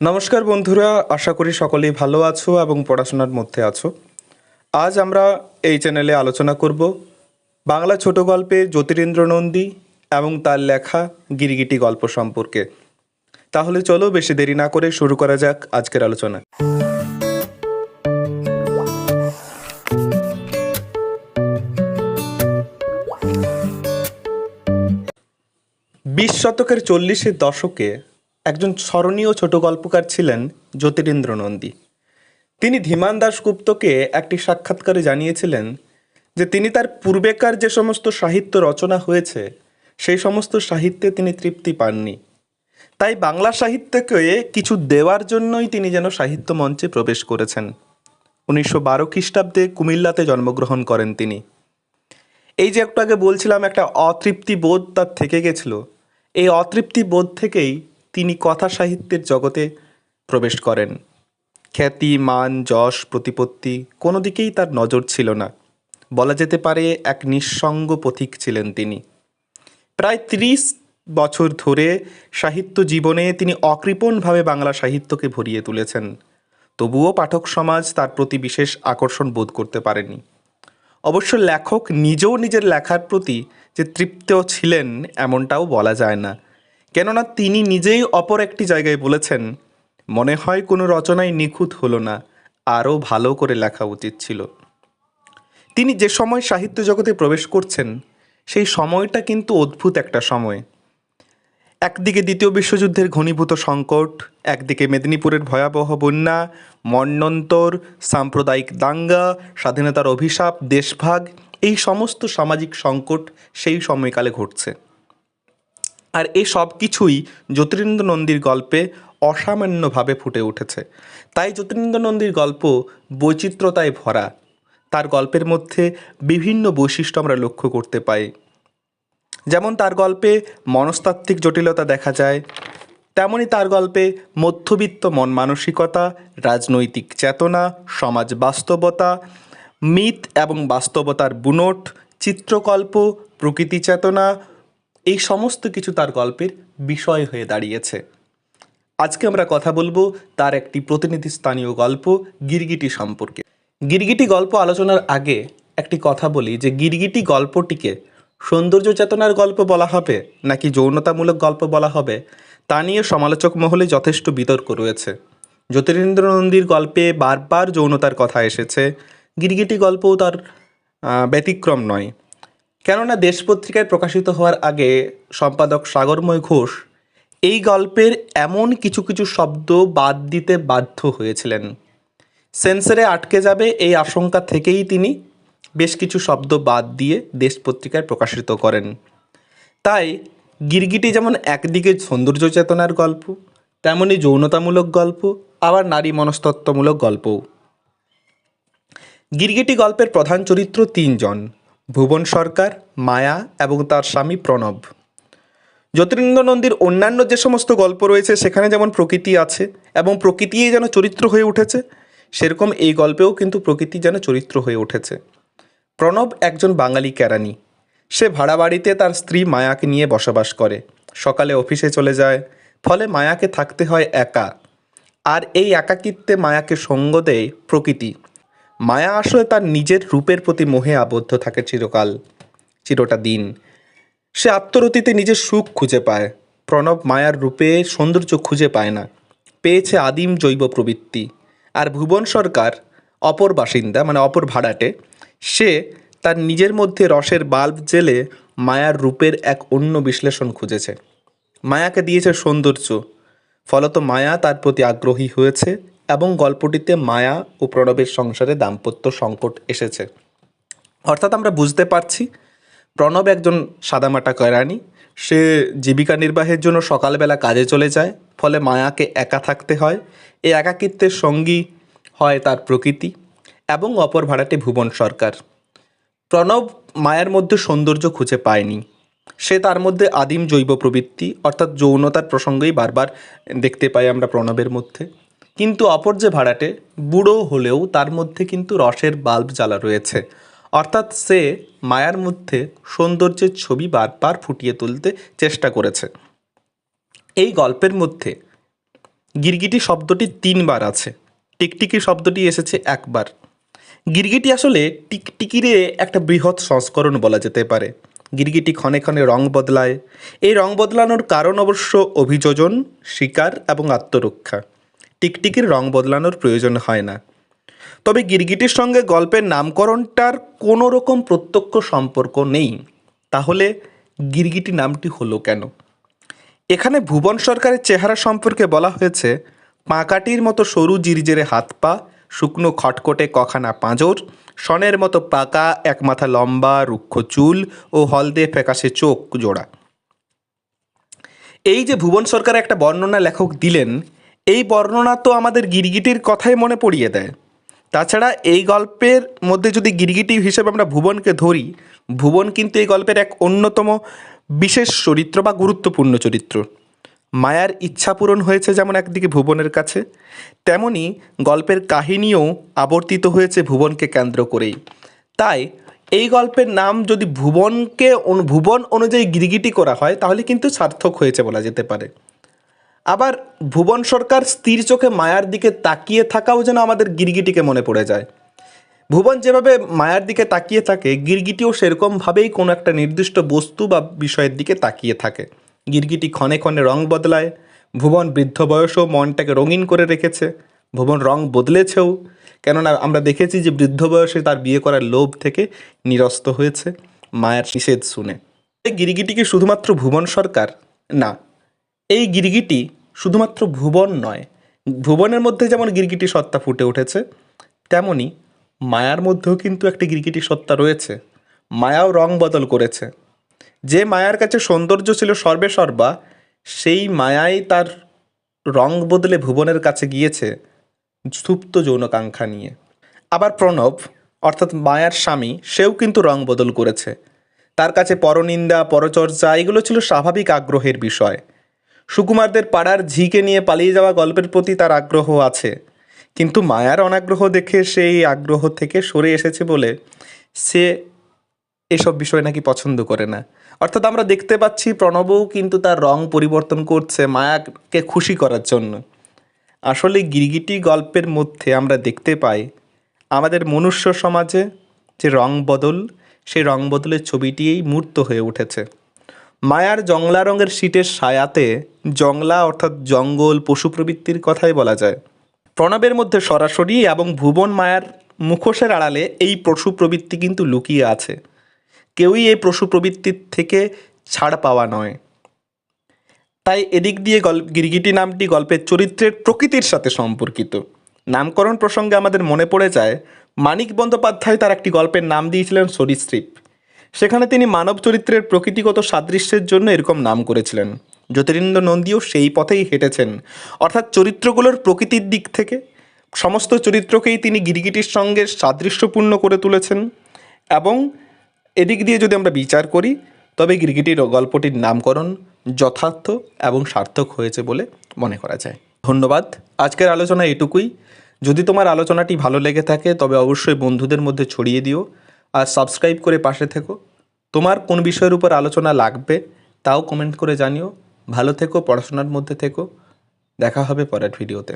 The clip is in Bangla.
নমস্কার বন্ধুরা, আশা করি সকলেই ভালো আছো এবং পড়াশোনার মধ্যে আছো। আজ আমরা এই চ্যানেলে আলোচনা করব বাংলা ছোট গল্পে জ্যোতিরেন্দ্র নন্দী এবং তার লেখা গিরগিটি গল্প সম্পর্কে। তাহলে চলো বেশি দেরি না করে শুরু করা যাক আজকের আলোচনা। বিশ শতকের চল্লিশের দশকে একজন স্মরণীয় ছোট গল্পকার ছিলেন জ্যোতিরেন্দ্র নন্দী। তিনি ধীমান দাশগুপ্তকে একটি সাক্ষাৎকারে জানিয়েছিলেন যে তিনি তার পূর্বেকার যে সমস্ত সাহিত্য রচনা হয়েছে, সেই সমস্ত সাহিত্যে তিনি তৃপ্তি পাননি। তাই বাংলা সাহিত্যকে কিছু দেওয়ার জন্যই তিনি যেন সাহিত্য মঞ্চে প্রবেশ করেছেন। উনিশশো বারো খ্রিস্টাব্দে কুমিল্লাতে জন্মগ্রহণ করেন তিনি। এই যে একটু আগে বলছিলাম, একটা অতৃপ্তি বোধ তার থেকে গেছিল। এই অতৃপ্তি বোধ থেকেই তিনি কথা সাহিত্যের জগতে প্রবেশ করেন। খ্যাতি, মান, যশ, প্রতিপত্তি কোনো দিকেই তার নজর ছিল না। বলা যেতে পারে এক নিঃসঙ্গ পথিক ছিলেন তিনি। প্রায় ত্রিশ বছর ধরে সাহিত্য জীবনে তিনি অকৃপণভাবে বাংলা সাহিত্যকে ভরিয়ে তুলেছেন। তবুও পাঠক সমাজ তার প্রতি বিশেষ আকর্ষণ বোধ করতে পারেনি। অবশ্য লেখক নিজেও নিজের লেখার প্রতি যে তৃপ্ত ছিলেন, এমনটাও বলা যায় না। কেননা তিনি নিজেই অপর একটি জায়গায় বলেছেন, মনে হয় কোনো রচনাই নিখুঁত হলো না, আরও ভালো করে লেখা উচিত ছিল। তিনি যে সময় সাহিত্য জগতে প্রবেশ করছেন, সেই সময়টা কিন্তু অদ্ভুত একটা সময়। একদিকে দ্বিতীয় বিশ্বযুদ্ধের ঘনীভূত সংকট, একদিকে মেদিনীপুরের ভয়াবহ বন্যা মন্বন্তর সাম্প্রদায়িক দাঙ্গা, স্বাধীনতার অভিশাপ, দেশভাগ, এই সমস্ত সামাজিক সংকট সেই সময়কালে ঘটছে। আর এই সব কিছুই জ্যোতিরিন্দ্র নন্দীর গল্পে অসামান্যভাবে ফুটে উঠেছে। তাই জ্যোতিরিন্দ্র নন্দীর গল্প বৈচিত্র্যতায় ভরা। তার গল্পের মধ্যে বিভিন্ন বৈশিষ্ট্য আমরা লক্ষ্য করতে পাই। যেমন তার গল্পে মনস্তাত্ত্বিক জটিলতা দেখা যায় তেমনই তার গল্পে মধ্যবিত্ত মন মানসিকতা, রাজনৈতিক চেতনা, সমাজ বাস্তবতা, মিথ এবং বাস্তবতার বুনট, চিত্রকল্প, প্রকৃতি চেতনা এই সমস্ত কিছু তার গল্পের বিষয় হয়ে দাঁড়িয়েছে। আজকে আমরা কথা বলব তার একটি প্রতিনিধি স্থানীয় গল্প, গিরগিটি সম্পর্কে। গিরগিটি গল্প আলোচনার আগে একটি কথা বলি যে গিরগিটি গল্পটিকে সৌন্দর্য চেতনার গল্প বলা হবে নাকি যৌনতামূলক গল্প বলা হবে, তা নিয়ে সমালোচক মহলে যথেষ্ট বিতর্ক রয়েছে। জ্যোতিরেন্দ্র নন্দীর গল্পে বারবার যৌনতার কথা এসেছে। গিরগিটি গল্পও তার ব্যতিক্রম নয়। কেননা দেশ পত্রিকায় প্রকাশিত হওয়ার আগে সম্পাদক সাগরময় ঘোষ এই গল্পের এমন কিছু কিছু শব্দ বাদ দিতে বাধ্য হয়েছিলেন। সেন্সরে আটকে যাবে এই আশঙ্কা থেকেই তিনি বেশ কিছু শব্দ বাদ দিয়ে দেশ পত্রিকায় প্রকাশিত করেন। তাই গিরগিটি যেমন একদিকে সৌন্দর্য চেতনার গল্প তেমনই যৌনতামূলক গল্প, আবার নারী মনস্তত্ত্বমূলক গল্পও। গিরগিটি গল্পের প্রধান চরিত্র তিনজন। ভুবন সরকার, মায়া এবং তার স্বামী প্রণব। জ্যোতিরিন্দ্র নন্দীর অন্যান্য যে সমস্ত গল্প রয়েছে, সেখানে যেমন প্রকৃতি আছে এবং প্রকৃতিই যেন চরিত্র হয়ে উঠেছে, সেরকম এই গল্পেও কিন্তু প্রকৃতি যেন চরিত্র হয়ে উঠেছে। প্রণব একজন বাঙালি কেরানি। সে ভাড়া বাড়িতে তার স্ত্রী মায়াকে নিয়ে বসবাস করে। সকালে অফিসে চলে যায়, ফলে মায়াকে থাকতে হয় একা। আর এই একাকিত্বে মায়াকে সঙ্গ দেয় প্রকৃতি। মায়া আসলে তার নিজের রূপের প্রতি মোহে আবদ্ধ থাকে চিরকাল। চিরটা দিন। সে আত্মরতিতে নিজের সুখ খুঁজে পায়। প্রণব মায়ার রূপে সৌন্দর্য খুঁজে পায় না। পেয়েছে আদিম জৈব প্রবৃত্তি। আর ভুবন সরকার, অপর বাসিন্দা মানে অপর ভাড়াটে, সে তার নিজের মধ্যে রসের বাল্ব জেলে মায়ার রূপের এক অন্য বিশ্লেষণ খুঁজেছে। মায়াকে দিয়েছে সৌন্দর্য। ফলত মায়া তার প্রতি আগ্রহী হয়েছে এবং গল্পটিতে মায়া ও প্রণবের সংসারে দাম্পত্য সংকট এসেছে। অর্থাৎ আমরা বুঝতে পারছি, প্রণব একজন সাদামাটা কেরানি সে জীবিকা নির্বাহের জন্য সকালবেলা কাজে চলে যায়, ফলে মায়াকে একা থাকতে হয়। এই একাকিত্বের সঙ্গী হয় তার প্রকৃতি এবং অপর ভাড়াটে ভুবন সরকার। প্রণব মায়ার মধ্যে সৌন্দর্য খুঁজে পায়নি। সে তার মধ্যে আদিম জৈব প্রবৃত্তি অর্থাৎ যৌনতার প্রসঙ্গেই বারবার দেখতে পাই আমরা প্রণবের মধ্যে। কিন্তু অপর যে ভাড়াটে, বুড়ো হলেও তার মধ্যে কিন্তু রসের বাল্ব জ্বালা রয়েছে। অর্থাৎ সে মায়ার মধ্যে সৌন্দর্যের ছবি বারবার ফুটিয়ে তুলতে চেষ্টা করেছে। এই গল্পের মধ্যে গিরগিটি শব্দটি তিনবার আছে। টিকটিকি শব্দটি এসেছে একবার। গিরগিটি আসলে টিকটিকিরে একটা বৃহৎ সংস্করণ বলা যেতে পারে। গিরগিটি ক্ষণে ক্ষণে রং বদলায়। এই রং বদলানোর কারণ অবশ্য অভিযোজন, শিকার এবং আত্মরক্ষা। টিকটিকির রং বদলানোর প্রয়োজন হয় না। তবে গিরগিটির সঙ্গে গল্পের নামকরণটার কোনো রকম প্রত্যক্ষ সম্পর্ক নেই। তাহলে গিরগিটি নামটি হলো কেন? এখানে ভুবন সরকারের চেহারা সম্পর্কে বলা হয়েছে, পাঁকাটির মতো সরু জিরজিরে হাত পা, শুকনো খটকটে কখানা পাঁজর, সনের মতো পাকা এক মাথা লম্বা রুক্ষ চুল ও হলদে ফ্যাকাশে চোখ জোড়া। এই যে ভুবন সরকার একটা বর্ণনা লেখক দিলেন এই বর্ণনা তো আমাদের গিরগিটির কথাই মনে পড়িয়ে দেয়। তাছাড়া এই গল্পের মধ্যে যদি গিরগিটি হিসেবে আমরা ভুবনকে ধরি, ভুবন কিন্তু এই গল্পের এক অন্যতম বিশেষ চরিত্র বা গুরুত্বপূর্ণ চরিত্র। মায়ার ইচ্ছা পূরণ হয়েছে যেমন একদিকে ভুবনের কাছে, তেমনি গল্পের কাহিনীও আবর্তিত হয়েছে ভুবনকে কেন্দ্র করেই। তাই এই গল্পের নাম যদি ভুবনকে ভুবন অনুযায়ী গিরগিটি করা হয়, তাহলে কিন্তু সার্থক হয়েছে বলা যেতে পারে। আবার ভুবন সরকার স্থির চোখে মায়ার দিকে তাকিয়ে থাকাও যেন আমাদের গিরগিটিকে মনে পড়ে যায়। ভুবন যেভাবে মায়ার দিকে তাকিয়ে থাকে, গিরগিটিও সেরকমভাবেই কোনো একটা নির্দিষ্ট বস্তু বা বিষয়ের দিকে তাকিয়ে থাকে। গিরগিটি ক্ষণে ক্ষণে রং বদলায়, ভুবন বৃদ্ধ বয়সেও মনটাকে রঙিন করে রেখেছে, ভুবন রং বদলেছেও, কেননা আমরা দেখেছি যে বৃদ্ধ বয়সে তার বিয়ে করার লোভ থেকে নিরস্ত হয়েছে মায়ের নিষেধ শুনে। এই গিরগিটি কি শুধুমাত্র ভুবন সরকার? না, এই গিরগিটি শুধুমাত্র ভুবন নয়, ভুবনের মধ্যে যেমন গিরগিটি সত্তা ফুটে উঠেছে, তেমনি মায়ার মধ্যেও কিন্তু একটি গিরগিটি সত্তা রয়েছে। মায়াও রং বদল করেছে। যে মায়ার কাছে সৌন্দর্য ছিল সর্বে সর্বা, সেই মায়াই তার রং বদলে ভুবনের কাছে গিয়েছে, সুপ্ত যৌনকাঙ্ক্ষা নিয়ে। আবার প্রণব, অর্থাৎ মায়ার স্বামী, সেও কিন্তু রং বদল করেছে। তার কাছে পরনিন্দা পরচর্চা এগুলো ছিল স্বাভাবিক আগ্রহের বিষয়। সুকুমারদের পাড়ার ঝিকে নিয়ে পালিয়ে যাওয়া গল্পের প্রতি তার আগ্রহ আছে। কিন্তু মায়ার অনাগ্রহ দেখে সেই আগ্রহ থেকে সরে এসেছে বলে সে এসব বিষয় নাকি পছন্দ করে না। অর্থাৎ আমরা দেখতে পাচ্ছি প্রণবও কিন্তু তার রং পরিবর্তন করছে মায়াকে খুশি করার জন্য। আসলে গিরগিটি গল্পের মধ্যে আমরা দেখতে পাই আমাদের মনুষ্য সমাজে যে রং বদল, সেই রং বদলের ছবিটিই মূর্ত হয়ে উঠেছে। মায়ার জংলা রঙের শীতের সায়াতে জংলা অর্থাৎ জঙ্গল, পশু প্রবৃত্তির কথাই বলা যায়। প্রণবের মধ্যে সরাসরি এবং ভুবন মায়ার মুখোশের আড়ালে এই পশু প্রবৃত্তি কিন্তু লুকিয়ে আছে। কেউই এই পশু প্রবৃত্তির থেকে ছাড় পাওয়া নয়। তাই এদিক দিয়ে গল্প গিরগিটি নামটি গল্পের চরিত্রের প্রকৃতির সাথে সম্পর্কিত। নামকরণ প্রসঙ্গে আমাদের মনে পড়ে যায়, মানিক বন্দ্যোপাধ্যায় তার একটি গল্পের নাম দিয়েছিলেন সরীসৃপ। সেখানে তিনি মানব চরিত্রের প্রকৃতিগত সাদৃশ্যের জন্য এরকম নাম করেছিলেন। জ্যোতিরিন্দ্র নন্দীও সেই পথেই হেঁটেছেন। অর্থাৎ চরিত্রগুলোর প্রকৃতির দিক থেকে সমস্ত চরিত্রকেই তিনি গিরগিটির সঙ্গে সাদৃশ্যপূর্ণ করে তুলেছেন এবং এদিক দিয়ে যদি আমরা বিচার করি, তবে গিরগিটির গল্পটির নামকরণ যথার্থ এবং সার্থক হয়েছে বলে মনে করা যায়। ধন্যবাদ। আজকের আলোচনা এটুকুই। যদি তোমার আলোচনাটি ভালো লেগে থাকে, তবে অবশ্যই বন্ধুদের মধ্যে ছড়িয়ে দিও। আর সাবস্ক্রাইব করে পাশে থেকো। তোমার কোন বিষয়ের উপর আলোচনা লাগবে তাও কমেন্ট করে জানিও। ভালো থেকো, পড়াশোনার মধ্যে থেকো। দেখা হবে পরের ভিডিওতে